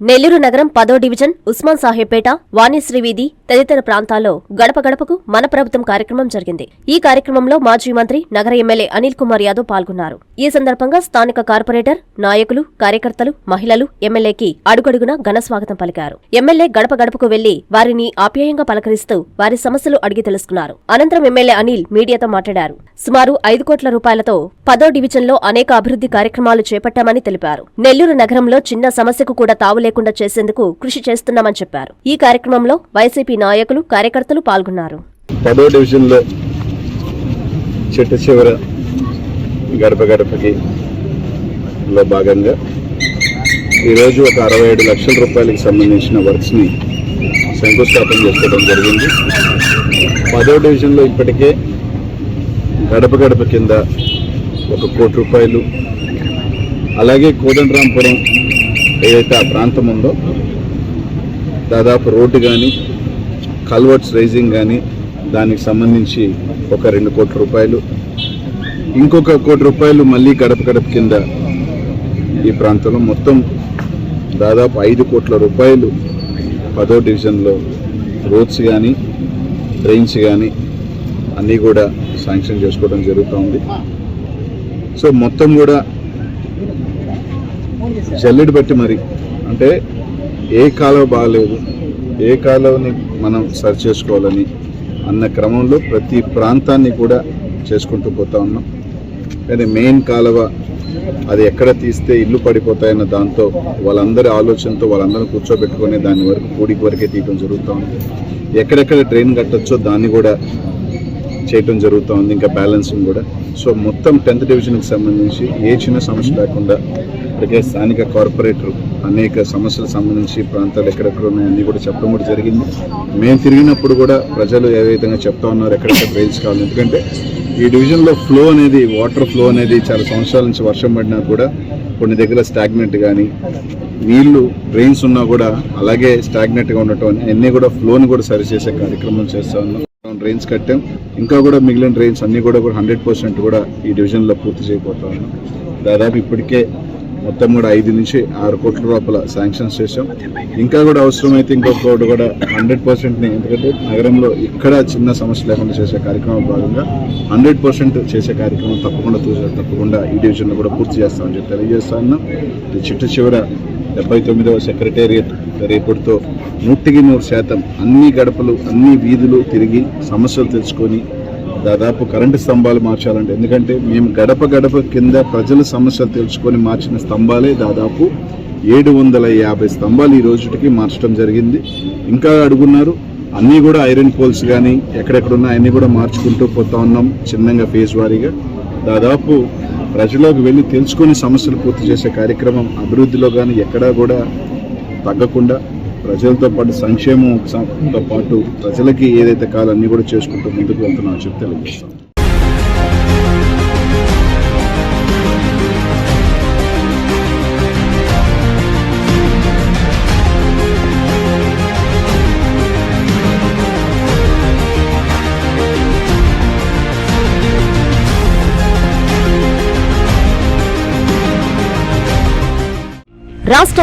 నెల్లూరు నగరం పదో డివిజన్ ఉస్మాన్ సాహెబ్పేట వాణిశ్రీ వీధి తదితర ప్రాంతాల్లో గడప గడపకు మన ప్రభుత్వం కార్యక్రమం జరిగింది. ఈ కార్యక్రమంలో మాజీ మంత్రి నగర ఎమ్మెల్యే అనిల్ కుమార్ యాదవ్ పాల్గొన్నారు. ఈ సందర్భంగా స్థానిక కార్పొరేటర్ నాయకులు కార్యకర్తలు మహిళలు ఎమ్మెల్యేకి అడుగడుగున ఘన స్వాగతం పలికారు. ఎమ్మెల్యే గడప గడపకు వెళ్ళి వారిని ఆప్యాయంగా పలకరిస్తూ వారి సమస్యలు అడిగి తెలుసుకున్నారు. అనంతరం ఎమ్మెల్యే అనిల్ మీడియాతో మాట్లాడారు. సుమారు ఐదు కోట్ల రూపాయలతో పదో డివిజన్లో అనేక అభివృద్ధి కార్యక్రమాలు చేపట్టామని తెలిపారు. నెల్లూరు నగరంలో చిన్న సమస్యకు కూడా తావు లేకుండా చేసేందుకు కృషి చేస్తున్నామని చెప్పారు. ఈ కార్యక్రమంలో వైసీపీ నాయకులు కార్యకర్తలు పాల్గొన్నారు. పదో డివిజన్లో చిట్ట చివర గడప గడపకి లో భాగంగా ఈరోజు ఒక అరవై ఏడు లక్షల రూపాయలకు సంబంధించిన వర్క్స్ని శంకుస్థాపన చేసుకోవడం జరిగింది. పదో డివిజన్లో ఇప్పటికే గడప గడప కింద ఒక కోటి రూపాయలు అలాగే కోదండరాంపురం ఏదైతే ఆ ప్రాంతం ఉందో దాదాపు రోడ్డు కానీ కల్వర్ట్స్ రైజింగ్ కానీ దానికి సంబంధించి ఒక రెండు కోట్ల రూపాయలు ఇంకొక కోటి రూపాయలు మళ్ళీ గడప గడప కింద ఈ ప్రాంతంలో మొత్తం దాదాపు ఐదు కోట్ల రూపాయలు పదో డివిజన్లో రోడ్స్ కానీ ట్రైన్స్ కానీ అన్నీ కూడా శాంక్షన్ చేసుకోవడం జరుగుతూ ఉంది. సో మొత్తం కూడా జల్లెడు బట్టి మరి. అంటే ఏ కాలువ బాగాలేదు. ఏ కాలువని మనం సరి చేసుకోవాలని అన్న క్రమంలో ప్రతి ప్రాంతాన్ని కూడా చేసుకుంటూ పోతా ఉన్నాం. కానీ మెయిన్ కాలువ అది ఎక్కడ తీస్తే ఇల్లు పడిపోతాయన్న దాంతో వాళ్ళందరి ఆలోచనతో వాళ్ళందరూ కూర్చోబెట్టుకొని దాని వరకు కూడికి వరకే తీయటం జరుగుతూ ఉంది. ఎక్కడెక్కడ డ్రైన్ కట్టొచ్చో దాన్ని కూడా చేయటం జరుగుతూ ఉంది. ఇంకా బ్యాలెన్సింగ్ కూడా. సో మొత్తం టెన్త్ డివిజన్కి సంబంధించి ఏ చిన్న సమస్య లేకుండా ఇప్పటికే స్థానిక కార్పొరేటర్ అనేక సమస్యలకు సంబంధించి ప్రాంతాలు ఎక్కడెక్కడ ఉన్నాయి అన్నీ కూడా చెప్పడం కూడా జరిగింది. మేము తిరిగినప్పుడు కూడా ప్రజలు ఏ విధంగా చెప్తా ఉన్నారు ఎక్కడెక్కడ రైల్స్ కావాలి ఎందుకంటే ఈ డివిజన్లో ఫ్లో అనేది వాటర్ ఫ్లో అనేది చాలా సంవత్సరాల నుంచి వర్షం పడినా కూడా కొన్ని దగ్గర స్టాగ్నెంట్ కానీ నీళ్ళు డ్రైన్స్ ఉన్నా కూడా అలాగే స్టాగ్నెట్గా ఉండటం అన్నీ కూడా ఫ్లోని కూడా సరిచేసే కార్యక్రమం చేస్తా ఉన్నాం. డ్రైన్స్ కట్టాం. ఇంకా కూడా మిగిలిన డ్రైన్స్ అన్నీ కూడా కూడా హండ్రెడ్ పర్సెంట్ కూడా ఈ డివిజన్లో పూర్తి చేయబోతా ఉన్నాం. దాదాపు ఇప్పటికే మొత్తం కూడా ఐదు నుంచి ఆరు కోట్ల రూపాయల శాంక్షన్స్ చేసాం ఇంకా కూడా అవసరమైతే ఇంకొక కోటి కూడా హండ్రెడ్ పర్సెంట్ని ఎందుకంటే నగరంలో ఇక్కడ చిన్న సమస్య లేకుండా చేసే కార్యక్రమం భాగంగా హండ్రెడ్ పర్సెంట్ చేసే కార్యక్రమం తప్పకుండా తప్పకుండా ఈ డివిజన్లో కూడా పూర్తి చేస్తామని చెప్పి తెలియజేస్తా ఉన్నాం. చిట్ట చివర డెబ్బై తొమ్మిదవ సెక్రటేరియట్ రేపటితో నూటికి నూరు శాతం అన్ని గడపలు అన్ని వీధులు తిరిగి సమస్యలు తెలుసుకొని దాదాపు కరెంటు స్తంభాలు మార్చాలంటే ఎందుకంటే మేము గడప గడప కింద ప్రజల సమస్యలు తెలుసుకొని మార్చిన స్తంభాలే దాదాపు ఏడు వందల యాభై స్తంభాలు ఈ రోజుటికి మార్చడం జరిగింది. ఇంకా అడుగున్నారు అన్నీ కూడా ఐరన్ పోల్స్ కానీ ఎక్కడెక్కడ ఉన్నాయి అన్నీ కూడా మార్చుకుంటూ పోతా ఉన్నాం చిన్నంగా ఫేజ్ వారీగా. దాదాపు ప్రజలోకి వెళ్ళి తెలుసుకొని సమస్యలు పూర్తి చేసే కార్యక్రమం అభివృద్ధిలో కానీ ఎక్కడా కూడా తగ్గకుండా ప్రజలతో పాటు సంక్షేమంతో పాటు ప్రజలకి ఏదైతే కావాలో కూడా చేసుకుంటూ ముందుకు వెళ్తున్నామని చెప్పి తెలియజేస్తాం. రాష్ట్ర